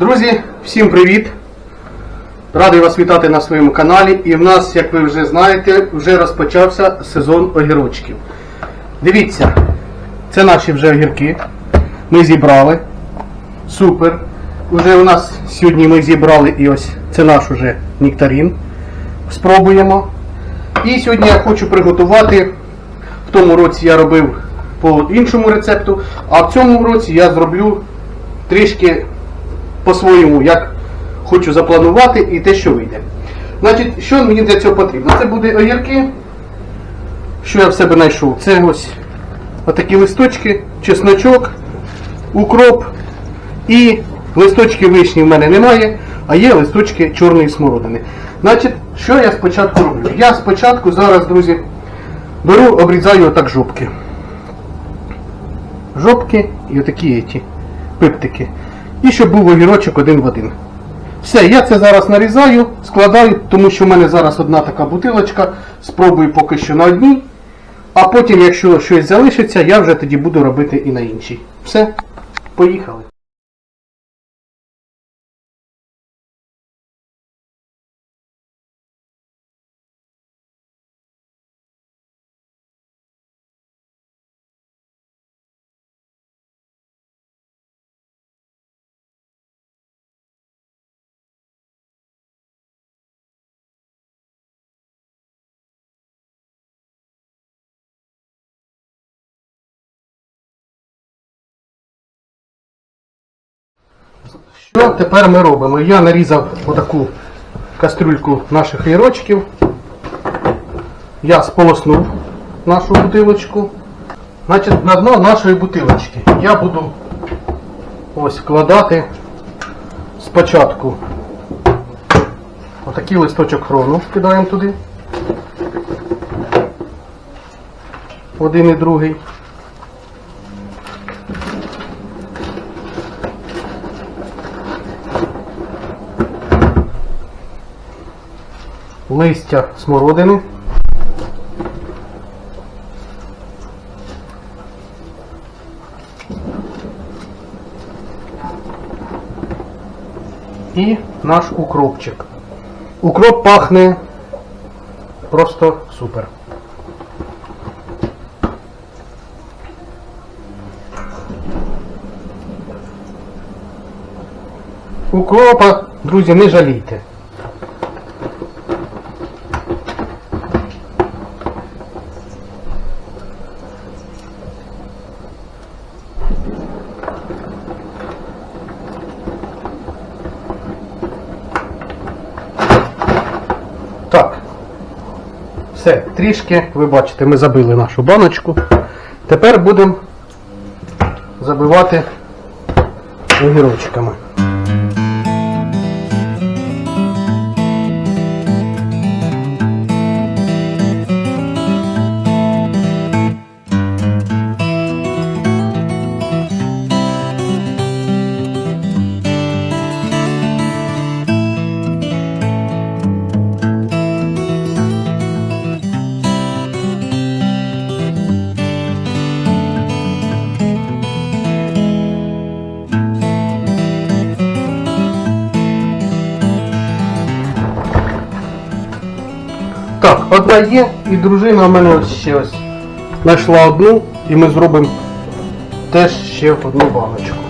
Друзі, всім привіт! Радий вас вітати на своєму каналі. І в нас, як ви вже знаєте, вже розпочався сезон огірочків. Дивіться, це наші вже огірки. Ми зібрали. Супер. Уже у нас сьогодні ми зібрали і ось це наш уже нектарин. Спробуємо. І сьогодні я хочу приготувати. В тому році я робив по іншому рецепту, а в цьому році я зроблю трішки по-своєму, як хочу запланувати і те, що вийде. Значить, що мені для цього потрібно? Це буде огірки. Що я в себе знайшов? Це ось отакі листочки, чесночок, укроп і листочки вишні в мене немає, а є листочки чорної смородини. Значить, що я спочатку роблю? Я спочатку зараз, друзі, беру, обрізаю отак жопки. Жопки і отакі ті пиптики. І щоб був огірочок один в один. Все, я це зараз нарізаю, складаю, тому що в мене зараз одна така бутилочка. Спробую поки що на одній. А потім, якщо щось залишиться, я вже тоді буду робити і на іншій. Все, поїхали. Що тепер ми робимо? Я нарізав отаку кастрюльку наших огірочків. Я сполоснув нашу бутилочку. Значить, на дно нашої бутилочки я буду ось вкладати спочатку отакий листочок хрону кидаємо туди. Один і другий. Листя смородини. І наш укропчик. Укроп пахне просто супер. Укропа, друзі, не жалійте. Так. Все, трішки, ви бачите, ми забили нашу баночку. Тепер будемо забивати огірочками. Одна є, і дружина в мене ще ось знайшла одну, і ми зробимо теж ще одну баночку.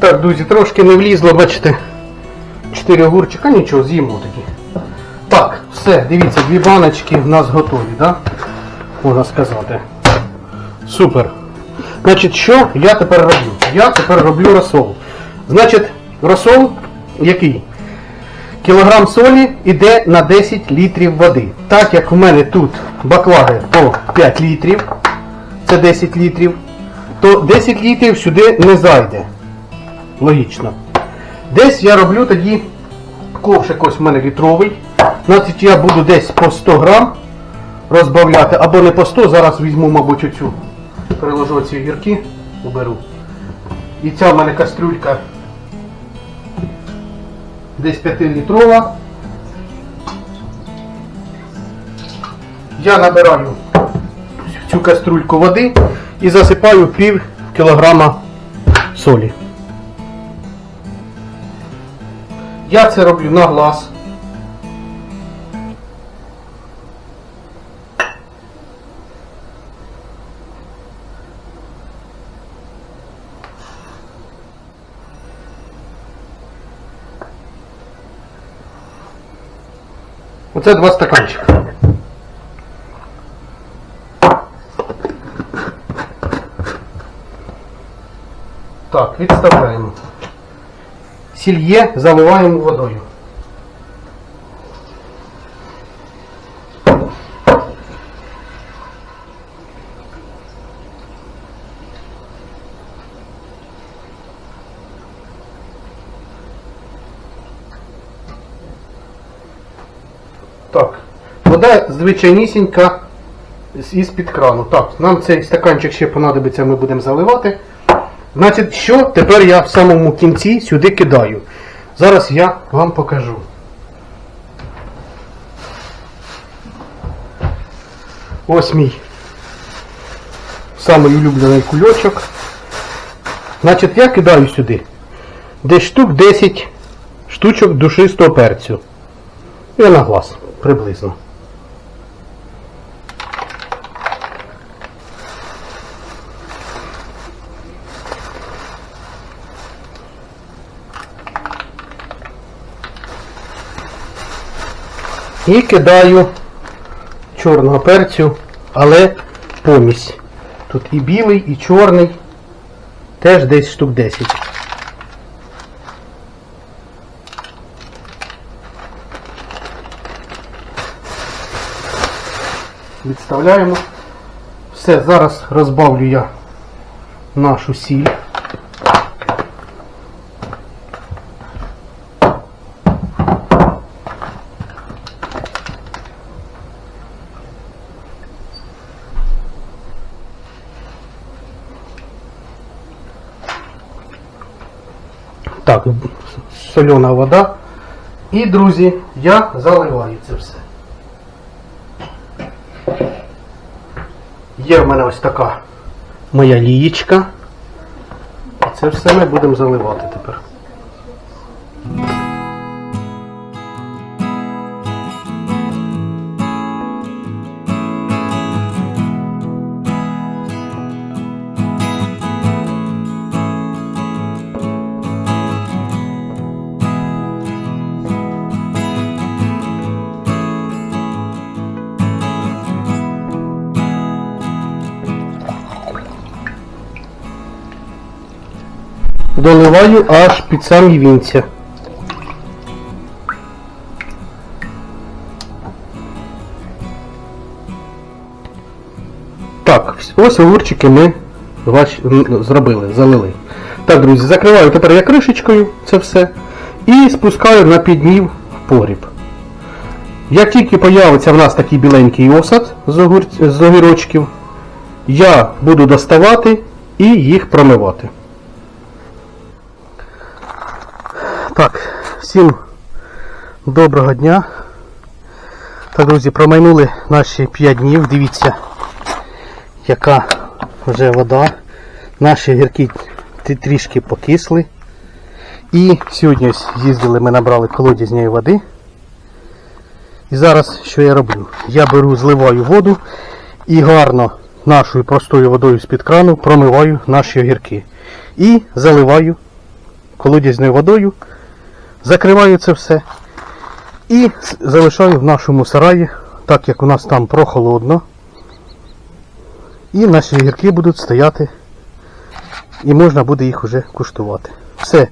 Так, друзі, трошки не влізло, бачите, 4 огурчика, нічого, з'їмо тоді. Так, все, дивіться, дві баночки в нас готові, да? Можна сказати. Супер. Значить, що я тепер роблю? Я тепер роблю розсол. Значить, розсол який? кілограм солі йде на 10 літрів води. Так як у мене тут баклаги по 5 літрів, це 10 літрів, то 10 літрів сюди не зайде. Логічно. Десь я роблю тоді ковшик ось в мене літровий. Значить я буду десь по 100 грам розбавляти, або не по 100, зараз візьму, мабуть, оцю. Переложу ці гірки, уберу. І ця в мене кастрюлька десь 5 літрова. Я набираю цю кастрюльку води і засипаю пів кілограма солі. Я це роблю на глаз. Оце два стаканчика. Так, відставляємо. Сільє заливаємо водою. Так, вода звичайнісінька із-під крану. Так, нам цей стаканчик ще понадобиться, ми будемо заливати. Значить, що тепер я в самому кінці сюди кидаю. Зараз я вам покажу. Ось мій самий улюблений кульочок. Значить, я кидаю сюди десь штук 10 штучок душистого перцю. І на глаз приблизно. І кидаю чорного перцю, але помісь. Тут і білий, і чорний. Теж десь штук 10. Відставляємо. Все, зараз розбавлю я нашу сіль. Так, солена вода. І, друзі, я заливаю це все. Є в мене ось така моя лієчка. Це все ми будемо заливати тепер. Доливаю аж під самі вінця. Так, ось огурчики ми зробили, залили. Так, друзі, закриваю тепер я кришечкою це все і спускаю на піднів в погріб. Як тільки появиться в нас такий біленький осад з, огур... з огірочків, я буду доставати і їх промивати. Так, всім доброго дня. Так, друзі, промайнули наші 5 днів. Дивіться, яка вже вода. Наші гірки трішки покисли. І сьогодні ось їздили, ми набрали колодязної води. І зараз що я роблю? Я беру, зливаю воду і гарно нашою простою водою з-під крану промиваю наші огірки. І заливаю колодязною водою Закриваю це все і залишаю в нашому сараї, так як у нас там прохолодно. І наші гірки будуть стояти і можна буде їх вже куштувати. Все,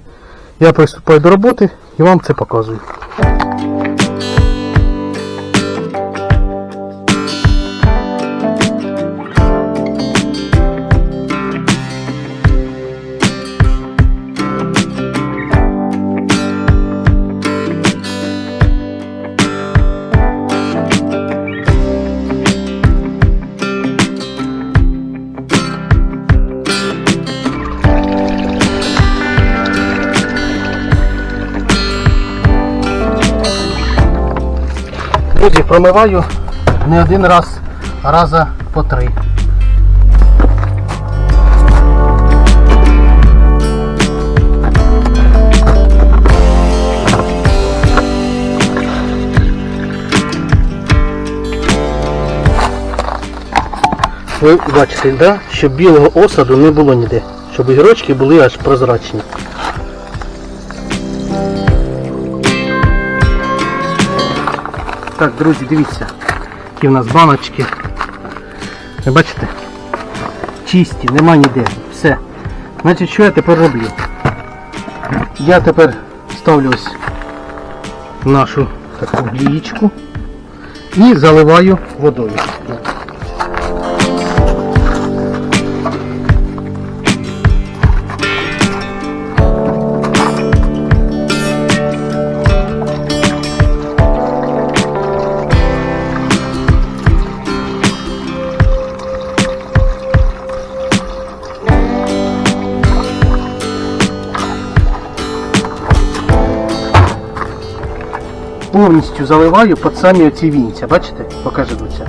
я приступаю до роботи і вам це показую. Друзі, промиваю не один раз, а раза по три. Ви бачите, да? щоб білого осаду не було ніде. Щоб огірочки були аж прозрачні. Так, друзі, дивіться, які в нас баночки. Ви бачите? Чисті, нема ніде. Все. Значить, що я тепер роблю? Я тепер ставлю ось нашу таку глієчку і заливаю водою. Повністю заливаю під самі оці вінця. Бачите? Покажи Дуця.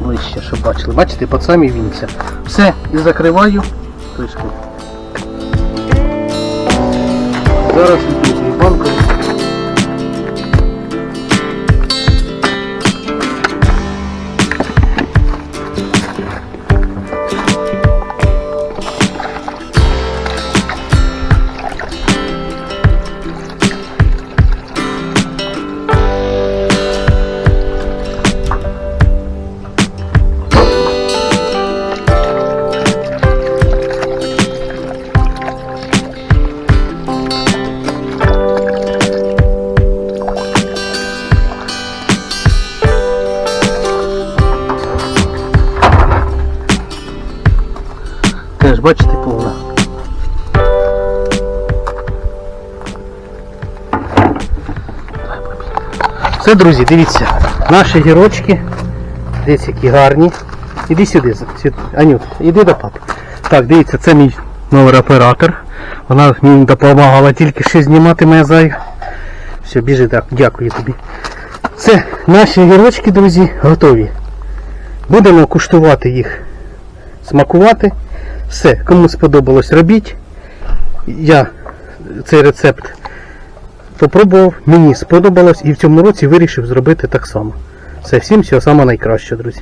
Ближче, щоб бачили. Бачите, під самі вінця. Все, і закриваю кришку. Зараз візьму Теж бачите повна. Все, друзі, дивіться. Наші гірочки. Дивіться, які гарні. Іди сюди. Анют, іди до папи. Так, дивіться, це мій новий оператор. Вона мені допомагала тільки що знімати моя зайка. Все, біжи, так, дякую тобі. Це наші гірочки, друзі, готові. Будемо куштувати їх, смакувати. Все, кому сподобалось, робіть. Я цей рецепт попробував, мені сподобалось і в цьому році вирішив зробити так само. Все, всім всього найкращого, друзі.